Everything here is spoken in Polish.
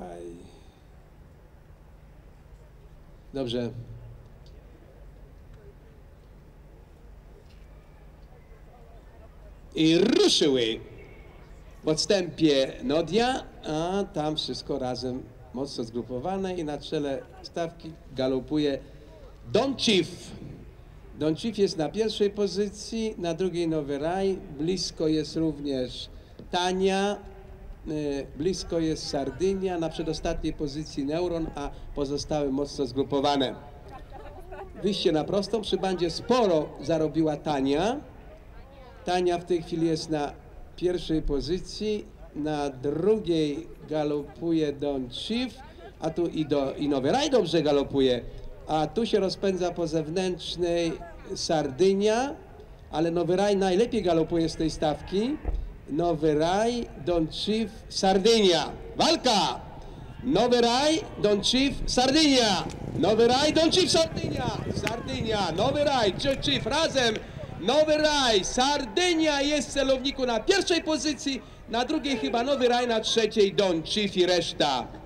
Aj. Dobrze. I ruszyły w odstępie Nodia, a tam wszystko razem mocno zgrupowane i na czele stawki galopuje Don Chief. Don Chief jest na pierwszej pozycji, na drugiej Nowy Raj, blisko jest również Tania, blisko jest Sardynia, na przedostatniej pozycji Neuron, a pozostałe mocno zgrupowane. Wyjście na prostą, przy bandzie sporo zarobiła Tania. Tania w tej chwili jest na pierwszej pozycji, na drugiej galopuje Don Chief, a tu i, do, i Nowy Raj dobrze galopuje, a tu się rozpędza po zewnętrznej Sardynia, ale Nowy Raj najlepiej galopuje z tej stawki. Nowy Raj, Don Chief, Sardynia. Walka! Nowy Raj, Don Chief, Sardynia. Nowy Raj, Don Chief, Sardynia. Sardynia, Nowy Raj, Don Chief razem. Nowy Raj, Sardynia jest w celowniku na pierwszej pozycji, na drugiej chyba Nowy Raj, na trzeciej Don Chief i reszta.